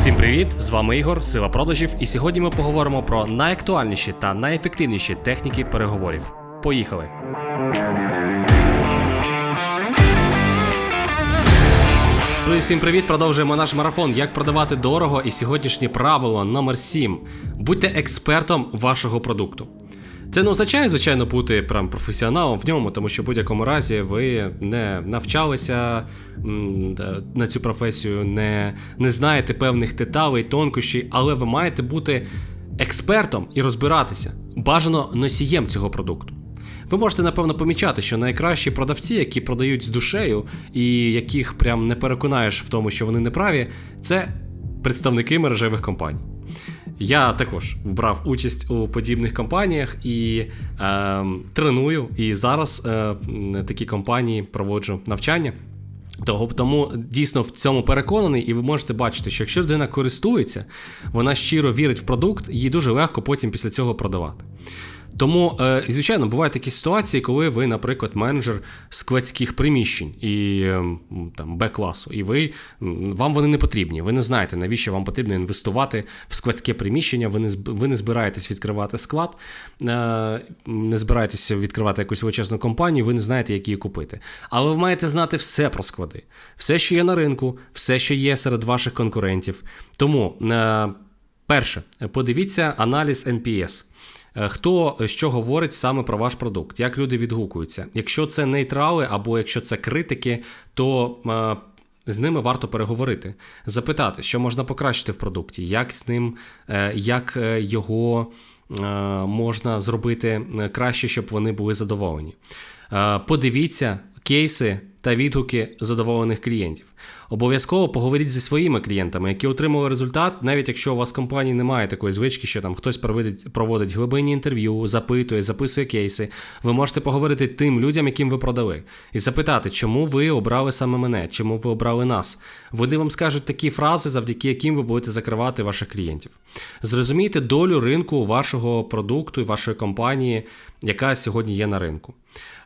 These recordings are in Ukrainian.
Всім привіт! З вами Ігор, Сила продажів, і сьогодні ми поговоримо про найактуальніші та найефективніші техніки переговорів. Поїхали! Друзі, всім привіт! Продовжуємо наш марафон. Як продавати дорого? І сьогоднішнє правило номер 7. Будьте експертом вашого продукту. Це не означає, звичайно, бути прям професіоналом в ньому, тому що в будь-якому разі ви не навчалися на цю професію, не, не знаєте певних деталей, тонкощей, але ви маєте бути експертом і розбиратися, бажано носієм цього продукту. Ви можете напевно помічати, що найкращі продавці, які продають з душею, і яких прям не переконаєш в тому, що вони неправі, це представники мережевих компаній. Я також брав участь у подібних компаніях і е, треную. І зараз е, такі компанії проводжу навчання. Того, тому дійсно в цьому переконаний, і ви можете бачити, що якщо людина користується, вона щиро вірить в продукт, їй дуже легко потім після цього продавати. Тому, е, звичайно, бувають такі ситуації, коли ви, наприклад, менеджер складських приміщень і ем, там Б-класу, і ви вам вони не потрібні. Ви не знаєте, навіщо вам потрібно інвестувати в складське приміщення. Ви не ви не збираєтесь відкривати склад, е, не збираєтеся відкривати якусь величезну компанію, ви не знаєте, як її купити. Але ви маєте знати все про склади, все, що є на ринку, все, що є серед ваших конкурентів. Тому, е, перше, подивіться аналіз NPS. Е, Хто е, що говорить саме про ваш продукт, як люди відгукуються. Якщо це нейтрали або якщо це критики, то е, з ними варто переговорити, запитати, що можна покращити в продукті, як з ним, як його можна зробити краще, щоб вони були задоволені. Подивіться кейси та відгуки задоволених клієнтів. Обов'язково поговоріть зі своїми клієнтами, які отримали результат, навіть якщо у вас в компанії немає такої звички, що там хтось проводить, проводить глибинні інтерв'ю, запитує, записує кейси. Ви можете поговорити тим людям, яким ви продали, і запитати, чому ви обрали саме мене, чому ви обрали нас. Вони вам скажуть такі фрази, завдяки яким ви будете закривати ваших клієнтів. Зрозумійте долю ринку вашого продукту і вашої компанії, яка сьогодні є на ринку.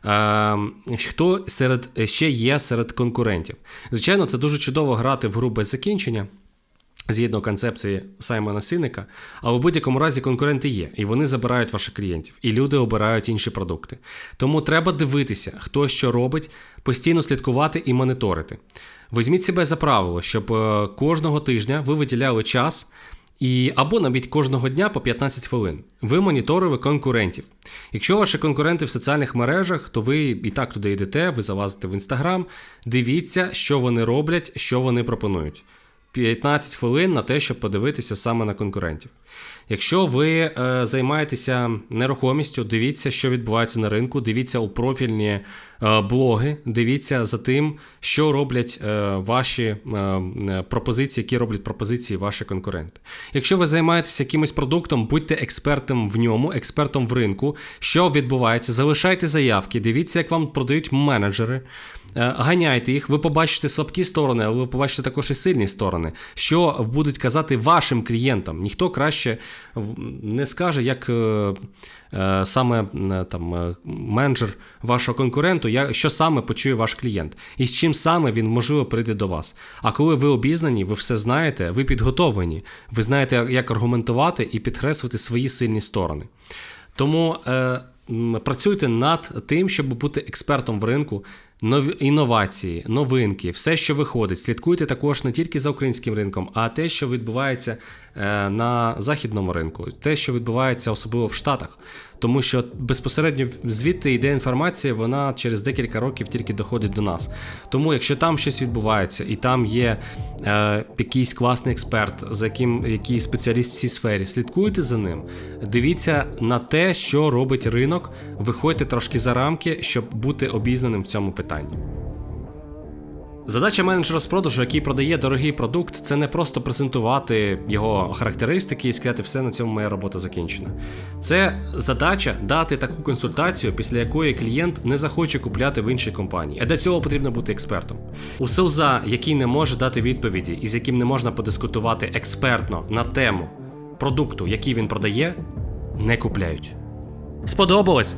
Е, хто серед ще є серед конкурентів? Звичайно, це дуже чудово грати в гру без закінчення. Згідно концепції Саймона Синика, але в будь-якому разі конкуренти є, і вони забирають ваших клієнтів, і люди обирають інші продукти. Тому треба дивитися, хто що робить, постійно слідкувати і моніторити. Візьміть себе за правило, щоб е, кожного тижня ви виділяли час і або навіть кожного дня по 15 хвилин. Ви моніторили конкурентів. Якщо ваші конкуренти в соціальних мережах, то ви і так туди йдете, ви залазите в інстаграм, дивіться, що вони роблять, що вони пропонують. 15 хвилин на те, щоб подивитися саме на конкурентів. Якщо ви е, займаєтеся нерухомістю, дивіться, що відбувається на ринку, дивіться у профільні е, блоги, дивіться за тим, що роблять е, ваші е, е, пропозиції, які роблять пропозиції ваші конкуренти. Якщо ви займаєтеся якимось продуктом, будьте експертом в ньому, експертом в ринку, що відбувається, залишайте заявки, дивіться, як вам продають менеджери. Е, Ганяйте їх, ви побачите слабкі сторони, але ви побачите також і сильні сторони, що будуть казати вашим клієнтам. Ніхто краще не скаже, як е, е, саме там менеджер вашого конкуренту, що саме почує ваш клієнт, і з чим саме він можливо прийде до вас. А коли ви обізнані, ви все знаєте, ви підготовлені, ви знаєте, як аргументувати і підкреслити свої сильні сторони. Тому працюйте над тим, щоб бути експертом в ринку, нові інновації, новинки, все, що виходить. Слідкуйте також не тільки за українським ринком, а те, що відбувається е, на західному ринку, те, що відбувається особливо в Штатах. Тому що безпосередньо звідти йде інформація, вона через декілька років тільки доходить до нас. Тому, якщо там щось відбувається, і там є е, якийсь класний експерт, за яким який спеціаліст в цій сфері, слідкуйте за ним, дивіться на те, що робить ринок, виходьте трошки за рамки, щоб бути обізнаним в цьому питанні. Задача менеджера з продажу, який продає дорогий продукт, це не просто презентувати його характеристики і сказати, все на цьому моя робота закінчена. Це задача дати таку консультацію, після якої клієнт не захоче купляти в іншій компанії. А для цього потрібно бути експертом. У селза, який не може дати відповіді і з яким не можна подискутувати експертно на тему продукту, який він продає, не купляють. Сподобалось?